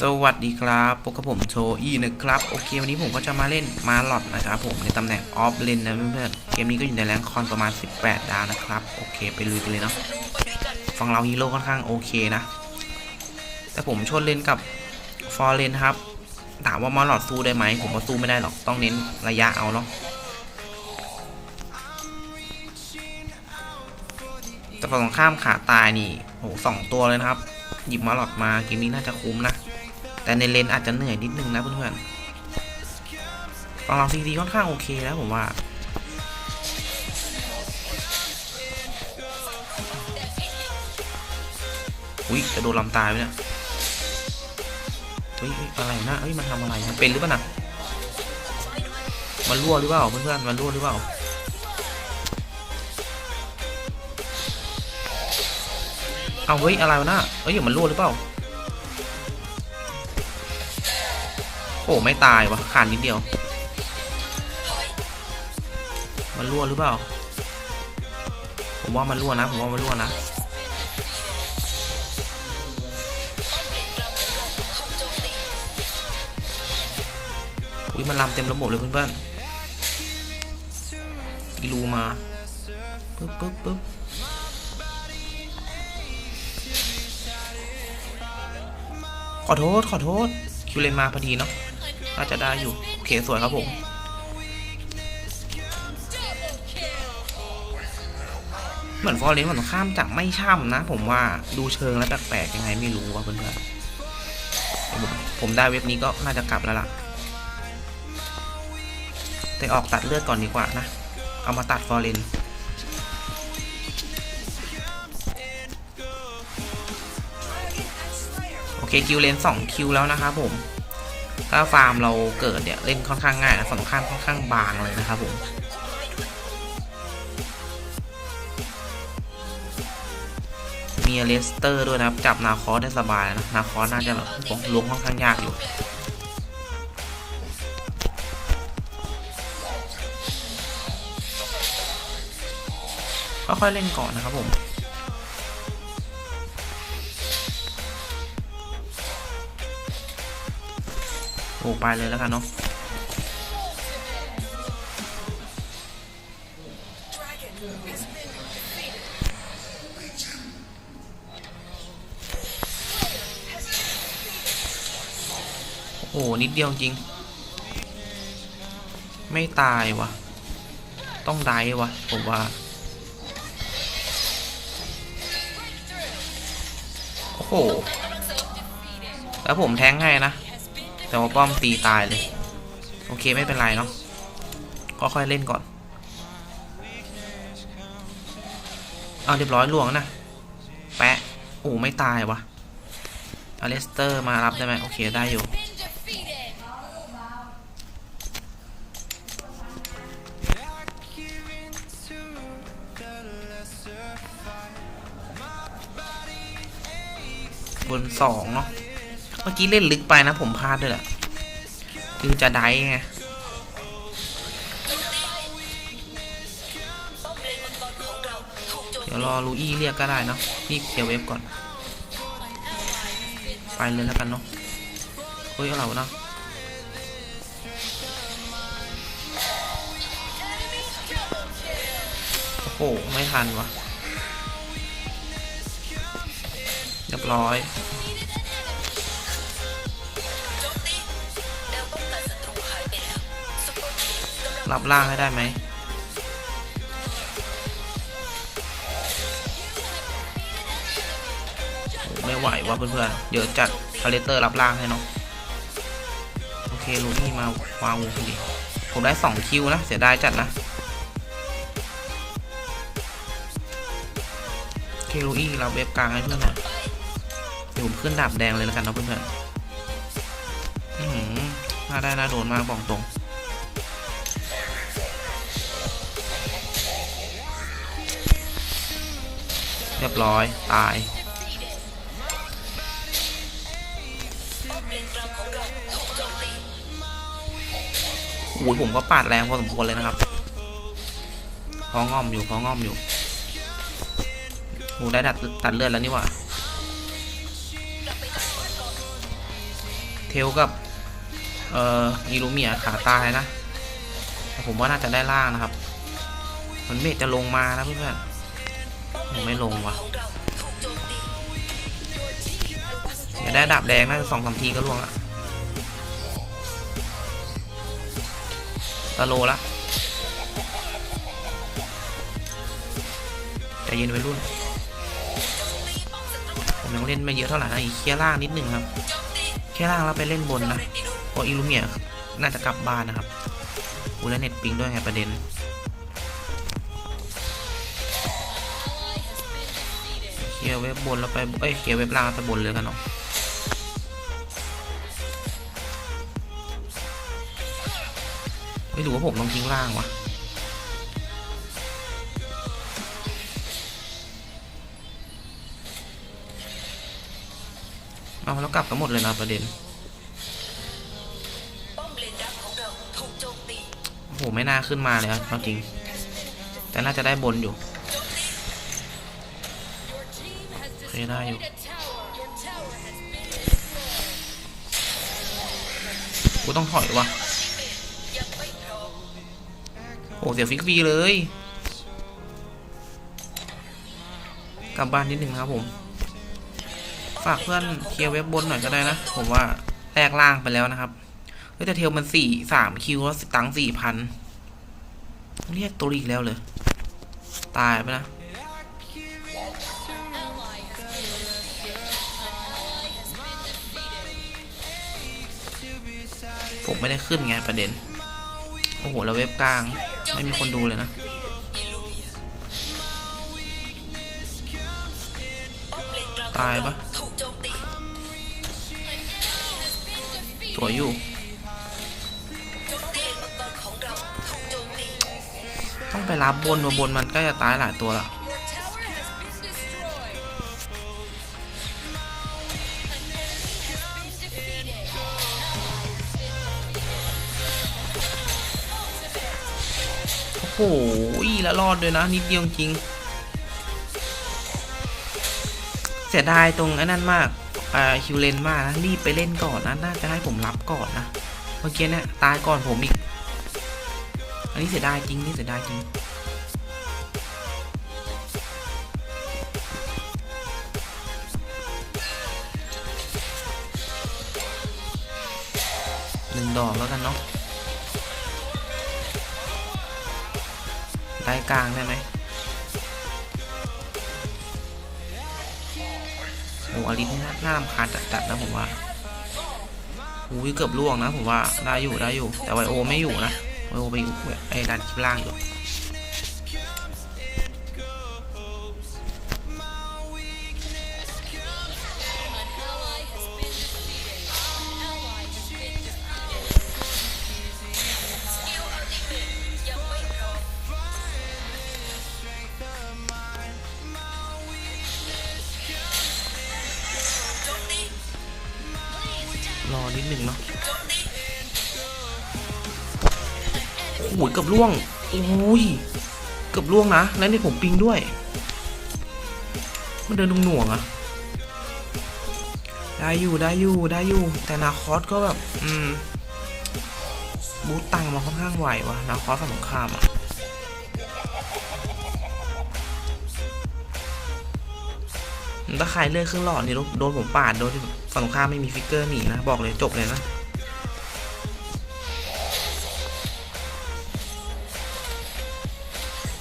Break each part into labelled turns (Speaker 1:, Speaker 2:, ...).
Speaker 1: สวัสดีครับพบกับผมโชอี้นะครับ โอเค วันนี้ผมก็จะมาเล่นมาลอดนะครับผมในตำแหน่งออฟเลนนะเพื่อนๆเกมนี้ก็อยู่ในแรงคอนประมาณ 18 ดาวนะครับ โอเค ไปลุยกันเลยเนาะฝั่งเราฮีโร่ค่อนข้างโอเคนะ แต่ผมชนเลนกับฟอร์เลนครับ ถามว่ามาลอดสู้ได้ไหม ผมก็สู้ไม่ได้หรอก ต้องเน้นระยะเอาเนาะแต่ฝั่งตรงข้ามขาตายนี่โหสองตัวเลยนะครับ หยิบมาหลอดมาเกมนี้น่าจะคุ้มนะ แต่ในเลนอาจจะเหนื่อยนิดนึงนะเพื่อนๆฝั่งเราซีดีค่อนข้างโอเคนะผมว่าอุ้ยจะโดนลำตายไหมเนี่ยเฮ้ยอะไรนะเฮ้ยมันทำอะไรมันเป็นหรือเปล่านะมันรั่วหรือเปล่าเพื่อนๆมันรั่วหรือเปล่าเอาเฮ้ยอะไรวะนะเอ้ยอย่มันรั่วหรือเปล่า อ้ไม่ตายวะขาดนิดเดียว มันรั่วหรือเปล่า ผมว่ามันรั่วนะ ผมว่ามันรั่วนะ อุ้ยมันลำเต็มระบบเลยเพื่อนๆอีรูมาปึ๊บปึ๊บปึ๊บขอโทษ ขอโทษ คิวเลนมาพอดีเนาะ น่าจะได้อยู่ โอเค สวยครับผม เหมือนฟอร์เรนต์ฝั่งตรงข้ามจะไม่ช่ำนะ ผมว่าดูเชิงแล้วแปลกๆยังไงไม่รู้ว่าเพื่อนๆผมผมได้เว็บนี้ก็น่าจะกลับแล้วล่ะ แต่ออกตัดเลือดก่อนดีกว่านะ เอามาตัดฟอร์เรนต์โอเคคิวเลนสองคิวแล้วนะครับผม ถ้าฟาร์มเราเกิดเนี่ยเล่นค่อนข้างง่ายนะฝั่งข้ามค่อนข้างบางเลยนะครับผมมีเลสเตอร์ด้วยนะครับ จับนาคอสได้สบายนะนาคอสน่าจะแบบล้วงค่อนข้างยากอยู่ค่อยๆเล่นก่อนนะครับผม โอ้ไปเลยแล้วกันเนาะโอ้นิดเดียวจริง ไม่ตายวะต้องได้วะผมว่า โอ้โห แล้วผมแทงให้นะ แต่ว่าป้อมตีตายเลย โอเคไม่เป็นไรเนาะก็ค่อยเล่นก่อน เอาเรียบร้อยลวงนะ แปะโอ้ไม่ตายวะอเลสเตอร์มารับได้ไหมโอเคได้อยู่บนสองเนาะ เมื่อกี้เล่นลึกไปนะผมพลาดด้วยแหละคือจะได้ไงเดี๋ยวรอลูอี้เรียกก็ได้เนาะพี่เคลียร์เว็บก่อน ไปเลยแล้วกันเนาะเฮ้ยเอาเราเนาะโอ้โหไม่ทันวะเรียบร้อย รับล่างให้ได้ไหมไม่ไหวว่ะเพื่อนๆ เดี๋ยวจัดคาเลเตอร์รับล่างให้เนาะโอเคลูนี่มาวางวูพอดีผมได้ 2 คิวนะ เสียดายจัดนะเคลูอี้รับเว็บกลางให้เพื่อนหน่อยเดี๋ยวผมขึ้นดาบแดงเลยแล้วกันเนาะเพื่อนๆน่าได้น่าโดนมากบอกตรง เรียบร้อย ตาย โอ้ยผมก็ปาดแรงพอสมควรเลยนะครับพองอมอยู่พองอมอยู่โอ้ได้ดัดตัดเลือดแล้วนี่หว่า เทลกับ เอ่ออิลูเมียขาตายนะแต่ผมว่าน่าจะได้ล่างนะครับ มันเมจจะลงมานะเพื่อนๆ ไม่ลงวะเดี๋ยวได้ดาบแดงน่าจะสองสามทีก็ล่วงละตะโลละใจเย็นไปรุ่น ผมยังเล่นไม่เยอะเท่าไหร่นะอีกเคียร์ล่างนิดหนึ่งครับ แค่ล่างแล้วไปเล่นบนนะพราะอิลูเมียน่าจะกลับบ้านนะครับอูแล้วเน็ตปิงด้วยไงประเด็น เคลียร์เว็บบนแล้วไปเอ้ยเคลียร์เว็บล่างไปบนเลยกันเนาะไม่รู้ว่าผมต้องทิ้งล่างวะเอาแล้วกลับกันหมดเลยนะประเด็น
Speaker 2: โอ้
Speaker 1: โหไม่น่าขึ้นมาเลยครับเอาจริง แต่น่าจะได้บนอยู่โอเคได้อยู่กูต้องถอยวะโอ้เสียฟิกฟีเลย กลับบ้านนิดหนึ่งนะครับผม ฝากเพื่อนเคลียร์เว็บบนหน่อยก็ได้นะ ผมว่าแลกล่างไปแล้วนะครับเฮ้ยแต่เทลมันสี่สามคิวแล้วตังค์สี่พันเรียกตัวอีกแล้วเลย ตายไปนะ ผมไม่ได้ขึ้นไงประเด็น โอ้โหแล้วเว็บกลาง ไม่มีคนดูเลยนะตายปะ
Speaker 2: ตี
Speaker 1: สวยอยู่
Speaker 2: ต้อง
Speaker 1: ไปรับบนว่าบนมันก็จะตายหลายตัวละ หแล้วรอดด้วยนะ นิดเดียวจริง เสียดายตรงไอ้นั่นมากอ่าคิวเลนมากนะ รีบไปเล่นก่อนนะ น่าจะให้ผมรับก่อนนะ เมื่อกี้เนี่ยตายก่อนผมอีก อันนี้เสียดายจริง นี่เสียดายจริงหนึ่งดอกแล้วกันเนาะ ได้กลางได้ไหมโอ้อลิสนี่น่าน่ารำคาญจัดๆนะผมว่าอุ้ยเกือบล่วงนะผมว่าได้อยู่ได้อยู่ แต่ไวโอไม่อยู่นะไวโอไปอยู่ไอ้ดันคลิปล่างอยู่ โอ้ยเกือบล่วงโอ้ยเกือบล่วงนะแล้วนี่ผมปิงด้วย มันเดินหน่วงๆอะได้อยู่ได้อยู่ได้อยู่ แต่นาคอสก็แบบ อืม บูตตังมาค่อนข้างไหวว่ะนาคอสสงครามอะถ้าใครเลือกเครื่องหลอดนี่โดนผมปาดโดนที่ฝั่งตรงข้ามไม่มีฟิกเกอร์หนีนะ บอกเลยจบเลยนะ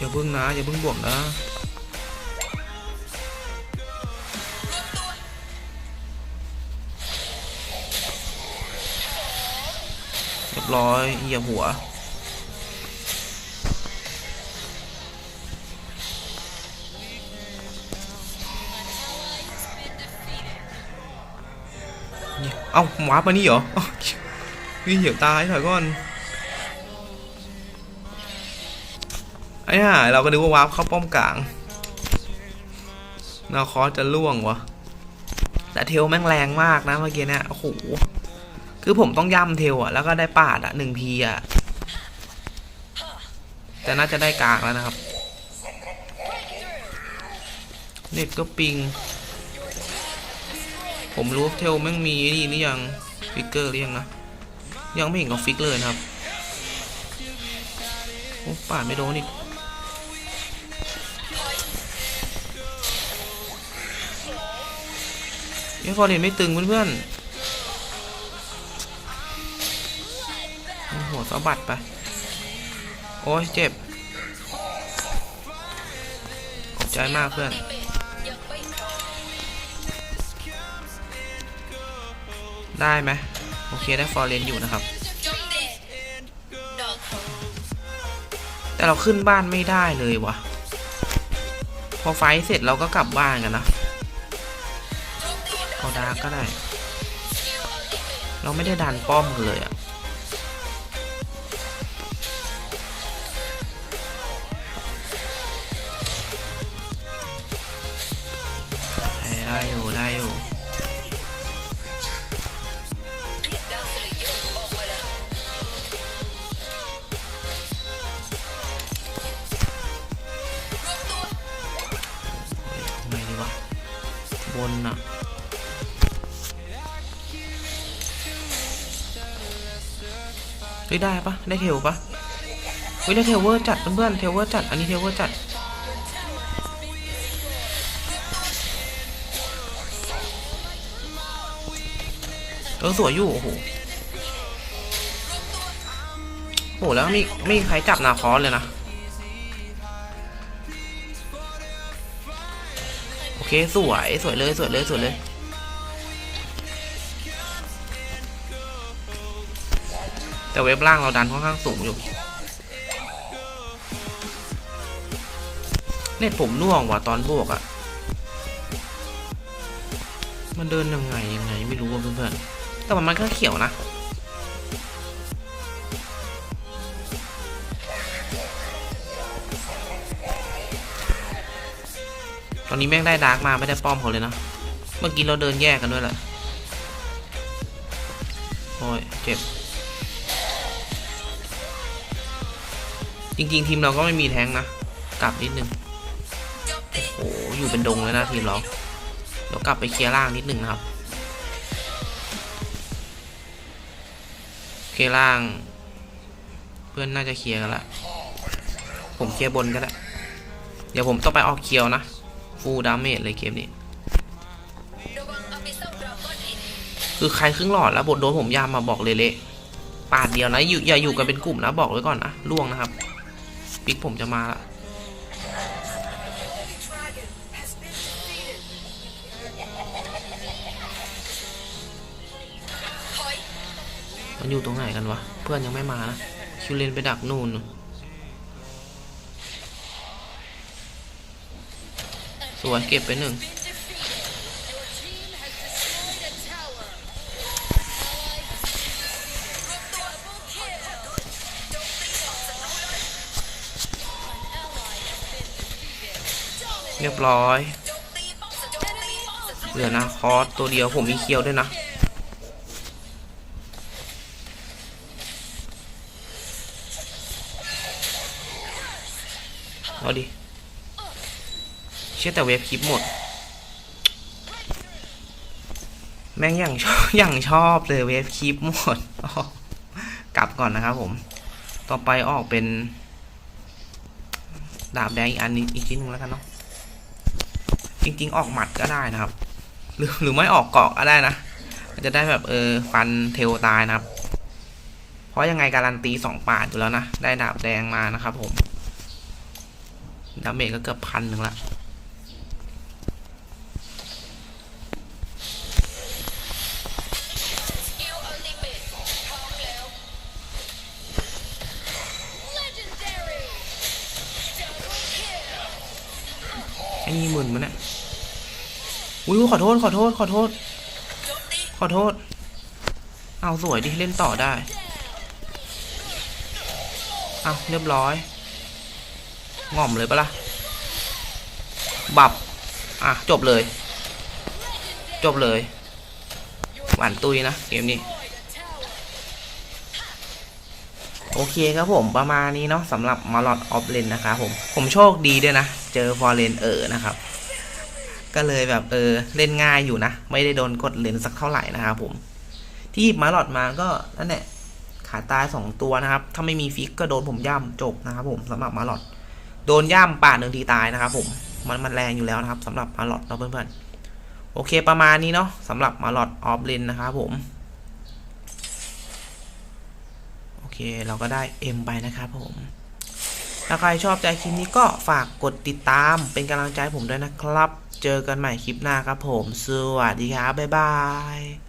Speaker 1: อย่าเพิ่งนะ อย่าเพิ่งบวกนะ เรียบร้อยเหยียบหัวเอ้าหวาร์ปมานี่เหรอวนี่เหยียบตายถอยก่อน ไอ้ห่าเราก็นึกว่าวาร์ปเข้าป้อมกลางนาคอสจะล่วงวะแต่เทลแม่งแรงมากนะเมื่อกี้เนี่ยโอ้โหคือผมต้องย่ำเทลอะแล้วก็ได้ปาดอะหนึ่งพีอะแต่น่าจะได้กลางแล้วนะครับ เน็ตก็ปิง ผมรู้เทลแม่งมีไอ้นี่ยังฟิกเกอร์หรือยังนะ ยังไม่เห็นเขาฟิกเลยนะครับ โอ้ป่าดไม่โดนอีก เอฟอร์เรนไม่ตึงเพื่อนๆโอ้โหสะบัดไป โอ้ยเจ็บขอบใจมากเพื่อน
Speaker 2: ได้
Speaker 1: ไหมโอเคได้ฟอร์เรนอยู่นะครับ แต่เราขึ้นบ้านไม่ได้เลยวะพอไฟเสร็จเราก็กลับบ้านกันนะ เอาดาร์กก็ได้
Speaker 2: เรา
Speaker 1: ไม่ได้ดันป้อมเลยอะได้อยู่ได้อยู่
Speaker 2: เรียก เฮ้
Speaker 1: ยได้ปะได้เทลปะเฮ้ยได้เทลเวอร์จัดเพื่อนๆเทลเวอร์จัดอันนี้เทลเวอร์จัดเออสวยอยู่โอ้โหโอ้โหแล้วมีไม่มีใครจับนาคอสเลยนะ โอเค สวย สวยเลย สวยเลย สวยเลย แต่เว็บล่างเราดันค่อนข้างสูงอยู่เน็ตผมน่วงว่ะตอนบวกอะ่ะ มันเดินยังไงยังไงไม่รู้ว่ะเพื่อนๆ แต่ว่ามันก็เขียวนะ ตอนนี้แม่งได้ดาร์กมาไม่ได้ป้อมเขาเลยนะ เมื่อกี้เราเดินแยกกันด้วยแหละ โอ้ย เจ็บ จริง ๆ ทีมเราก็ไม่มีแท้งนะ กลับนิดนึง
Speaker 2: โอ้
Speaker 1: โห อยู่เป็นดงเลยนะทีมเรา เดี๋ยวกลับไปเคลียร์ล่างนิดนึงนะครับ เคลียร์ล่าง เพื่อนน่าจะเคลียร์กันละ ผมเคลียร์บนก็ได้ เดี๋ยวผมต้องไปออกเคียวนะ ฟูลดาเมจเลยเกมนี้ คือใครครึ่งหลอดแล้วบทโดนผมยามมาบอกเละๆปาดเดียวนะอย่าอยู่กันเป็นกลุ่มนะบอกไว้ก่อนนะล่วงนะครับ ปิกผมจะมาละมันอยู่ตรงไหนกันวะ เพื่อนยังไม่มานะคิวเลนไปดักนูนนู่นสวยเก็บไปหนึ่ง เรียบร้อย เหลือนะคอสตัวเดียวผมมีเคียวด้วยนะ เอาดิ เชื่อแต่เวฟคลิปหมด แม่งอย่างชอบอย่างชอบเลยเวฟคลิปหมดออกลับก่อนนะครับผม ต่อไปออกเป็นดาบแดงอีกอันนี้อีกชิ้นหนึงแล้วกันเนาะ จริง ๆ ออกหมัดก็ได้นะครับ หรือหรือไม่ออกเกาะก็ได้นะมันจะได้แบบเออฟันเทลตายนะครับ เพราะยังไงการันตีสองปาดอยู่แล้วนะ ได้ดาบแดงมานะครับผมดาเมจก็เกือบพันหนึ่งละ
Speaker 2: อุ้
Speaker 1: ยขอโทษขอโทษขอโทษ ขอโทษ เอาสวยดิเล่นต่อได้เอาเรียบร้อยง่อมเลยปะล่ะบับ อะ จบเลย จบเลย หวานตุยนะ เกมนี้ โอเคครับผมประมาณนี้เนาะสำหรับมาลอดออฟเลนนะครับผม ผมโชคดีด้วยนะ เจอฟอร์เรนเออนะครับ ก็เลยแบบเออเล่นง่ายอยู่นะ ไม่ได้โดนกดเลนสักเท่าไหร่นะครับผม ที่หยิบมาหลอดมาก็นั่นแหละขาตายสองตัวนะครับ ถ้าไม่มีฟิกก็โดนผมย่ำจบนะครับผมสำหรับมาหลอด โดนย่ำป่าดหนึ่งทีตายนะครับผมมันมันแรงอยู่แล้วนะครับสำหรับมาหลอดเนาเพื่อนๆโอเคประมาณนี้เนาะสำหรับมาหลอดออฟเลนนะครับผมโอเคเราก็ได้ M ไปนะครับผมถ้าใครชอบใจคลิปนี้ก็ฝากกดติดตามเป็นกำลังใจผมด้วยนะครับ เจอกันใหม่คลิปหน้าครับผม สวัสดีครับ บ๊ายบาย